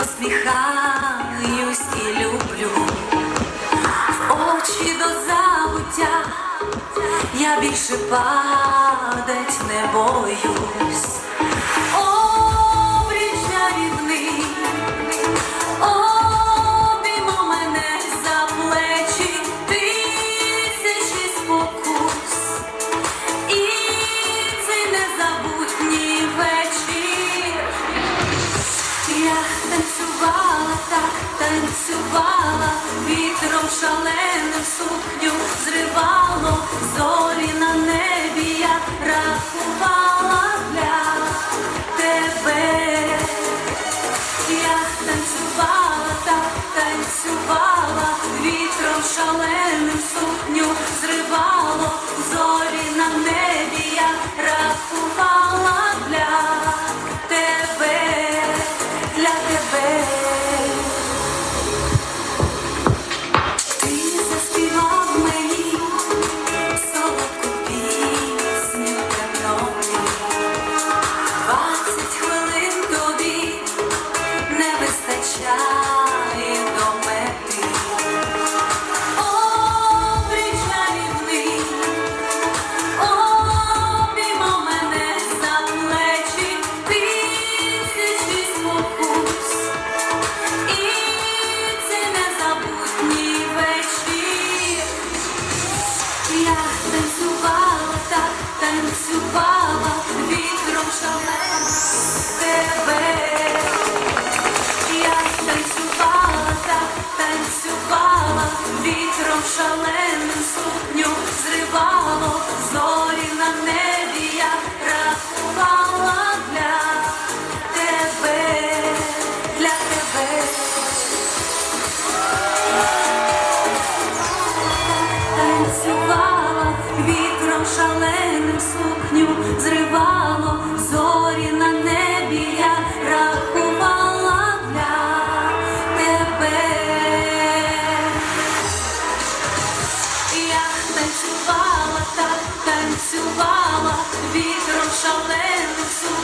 посміхаюсь і люблю, очі до забуття я більше падать не бою. шалену сукню зривало зорі на небі, я рахувала для тебе, я танцювала так, танцювала вітром шалену сукню зривала. мене сукню зривало, зорі на небі я рахувала для тебе, я танцювала, так танцювала, вітром шаленим.